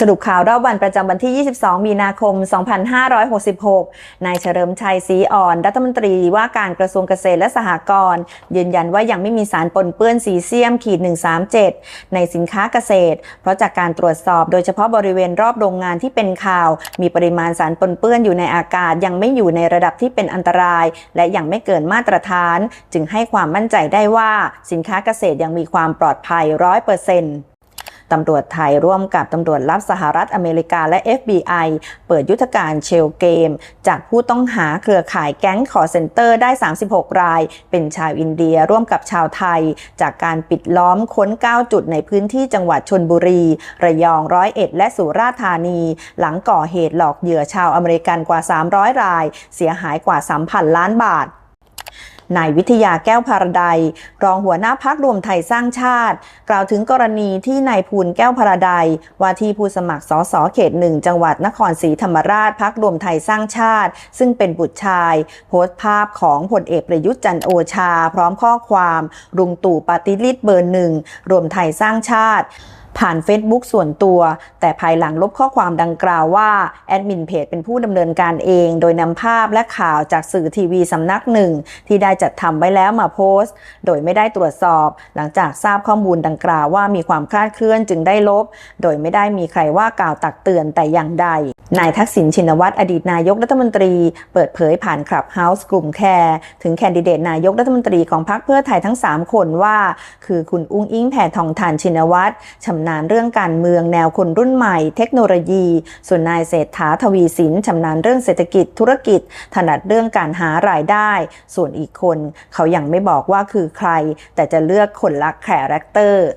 สรุปข่าวรอบวันประจำวันที่ 22 มีนาคม 2566 นายเฉลิมชัยศรีอ่อน รัฐมนตรีว่าการกระทรวงเกษตรและสหกรณ์ยืนยันว่ายังไม่มีสารปนเปื้อนซีเซียมขีด 137 ในสินค้าเกษตร เพราะจากการตรวจสอบโดยเฉพาะบริเวณรอบโรงงานที่เป็นข่าว มีปริมาณสารปนเปื้อนอยู่ในอากาศยังไม่อยู่ในระดับที่เป็นอันตราย และยังไม่เกินมาตรฐาน จึงให้ความมั่นใจได้ว่าสินค้าเกษตรยังมีความปลอดภัยร้อยเปอร์เซ็น ตำรวจไทยร่วมกับตำรวจลับสหรัฐอเมริกาและ FBI เปิดยุทธการเชลเกม จากผู้ต้องหาเครือข่ายแก๊งคอร์เซนเตอร์ได้ 36 ราย เป็นชาวอินเดียร่วมกับชาวไทย จากการปิดล้อมค้น 9 จุดในพื้นที่จังหวัดชนบุรี ระยองร้อยเอ็ดและสุราษฎร์ธานี หลังก่อเหตุหลอกเหยื่อชาวอเมริกันกว่า 300 ราย เสียหายกว่า 3,000 ล้านบาท นายวิทยาแก้วพารไดยรองหัวหน้าพักรวมไทยสร้างชาติ กล่าวถึงกรณีที่นายภูลแก้วพารไดยว่าที่ผู้สมัครสสเขตหนึ่งจังหวัดนครศรีธรรมราชพักรวมไทยสร้างชาติ ซึ่งเป็นบุตรชาย โพสต์ภาพของผลเอกประยุทธ์จันทร์โอชา พร้อมข้อความ รุงตู่ปฏิริษเบอร์หนึ่งรวมไทยสร้างชาติ ผ่านเฟซบุ๊กส่วนตัว แต่ภายหลังลบข้อความดังกล่าวว่า แอดมินเพจเป็นผู้ดำเนินการเอง โดยนำภาพและข่าวจากสื่อทีวีสำนักหนึ่ง ที่ได้จัดทำไว้แล้วมาโพสต์ โดยไม่ได้ตรวจสอบ หลังจากทราบข้อมูลดังกล่าวว่ามีความคลาดเคลื่อนจึงได้ลบ โดยไม่ได้มีใครว่ากล่าวตักเตือนแต่อย่างใดนายทักษิณชินวัตรอดีตนายกรัฐมนตรี เปิดเผยผ่านคลับเฮาส์กลุ่มแคร์ถึงแคนดิเดตนายกรัฐมนตรีของพรรคเพื่อไทยทั้ง 3 คนว่า คือคุณอุ้งอิงแผ่ทองทานชินวัตรชำนาญเรื่องการเมืองแนวคนรุ่นใหม่ เทคโนโลยี ส่วนนายเศรษฐาทวีสินชำนาญเรื่องเศรษฐกิจธุรกิจ ถนัดเรื่องการหารายได้ ส่วนอีกคน เขายังไม่บอกว่าคือใคร แต่จะเลือกคนละแครคเตอร์